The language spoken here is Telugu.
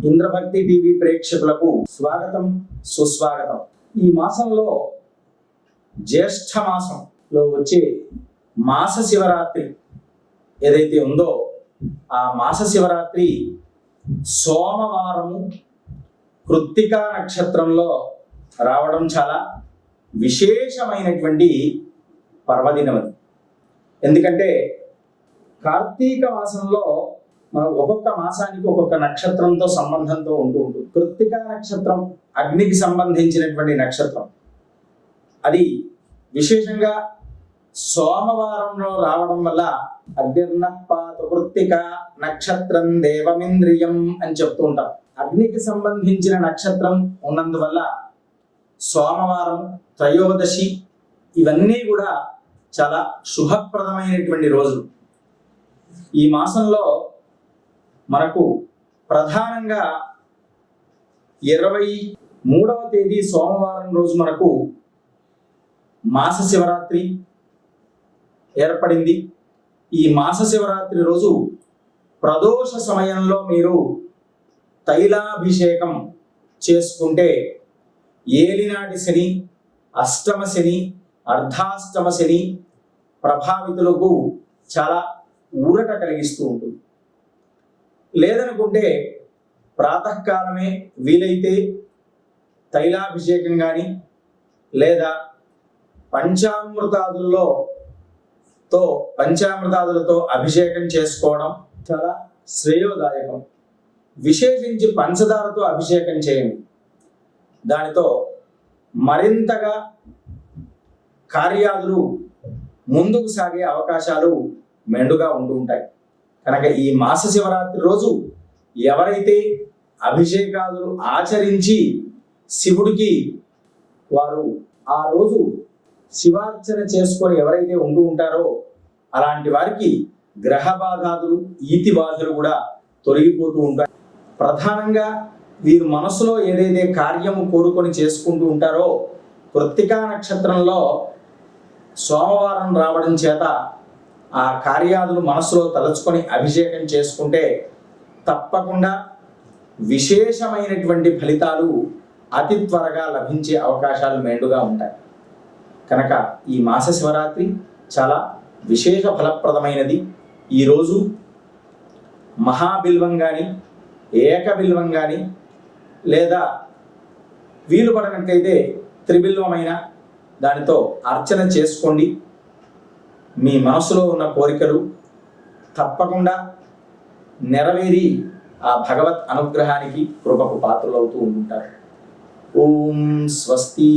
ఇంద్రభక్తి టీవీ ప్రేక్షకులకు స్వాగతం సుస్వాగతం. ఈ మాసంలో జ్యేష్ఠ మాసంలో వచ్చే మాస శివరాత్రి ఏదైతే ఉందో ఆ మాస శివరాత్రి సోమవారము కృత్తికా నక్షత్రంలో రావడం చాలా విశేషమైనటువంటి పర్వదినం అది ఎందుకంటే కార్తీక మాసంలో ఒక్కొక్క మాసానికి ఒక్కొక్క నక్షత్రంతో సంబంధంతో ఉంటూ ఉంటుంది. కృత్తికా నక్షత్రం అగ్నికి సంబంధించినటువంటి నక్షత్రం. అది విశేషంగా సోమవారంలో రావడం వల్ల అగ్నిర్ణపాత కృత్తిక నక్షత్రం దేవమింద్రియం అని చెప్తూ ఉంటాం. అగ్నికి సంబంధించిన నక్షత్రం ఉన్నందువల్ల సోమవారం త్రయోదశి ఇవన్నీ కూడా చాలా శుభప్రదమైనటువంటి రోజులు. ఈ మాసంలో మనకు ప్రధానంగా ఇరవై మూడవ తేదీ సోమవారం రోజు మనకు మాస శివరాత్రి ఏర్పడింది. ఈ మాస శివరాత్రి రోజు ప్రదోష సమయంలో మీరు తైలాభిషేకం చేసుకుంటే ఏలినాటి శని అష్టమ శని అర్ధాష్టమ శని ప్రభావితులకు చాలా ఊరట కలిగిస్తూ ఉంటుంది. లేదనుకుంటే ప్రాతకాలమే వీలైతే తైలాభిషేకం కానీ లేదా పంచామృతాదుల్లో తో పంచామృతాదులతో అభిషేకం చేసుకోవడం చాలా శ్రేయోదాయకం. విశేషించి పంచదారతో అభిషేకం చేయండి. దానితో మరింతగా కార్యాలు ముందుకు సాగే అవకాశాలు మెండుగా ఉంటూ ఉంటాయి. కనుక ఈ మాస శివరాత్రి రోజు ఎవరైతే అభిషేకాలు ఆచరించి శివుడికి వారు ఆ రోజు శివార్చన చేసుకొని ఎవరైతే ఉంటూ ఉంటారో అలాంటి వారికి గ్రహ బాధాదులు ఈతి బాధలు కూడా తొలగిపోతూ ఉంటాయి. ప్రధానంగా వీరు మనసులో ఏదైతే కార్యము కోరుకొని చేసుకుంటూ ఉంటారో కృత్తికా నక్షత్రంలో సోమవారం రావడం చేత ఆ కార్యాదులు మనసులో తలుచుకొని అభిషేకం చేసుకుంటే తప్పకుండా విశేషమైనటువంటి ఫలితాలు అతి త్వరగా లభించే అవకాశాలు మెండుగా ఉంటాయి. కనుక ఈ మాస శివరాత్రి చాలా విశేష ఫలప్రదమైనది. ఈరోజు మహాబిల్వం కానీ ఏకబిల్వం కానీ లేదా వీలు పడినట్టయితే త్రిబిల్వమైన దానితో అర్చన చేసుకోండి. మీ మనసులో ఉన్న కోరికలు తప్పకుండా నెరవేరి ఆ భగవత్ అనుగ్రహానికి కృపకు పాత్రలవుతూ ఉంటారు. ఓం స్వస్తి.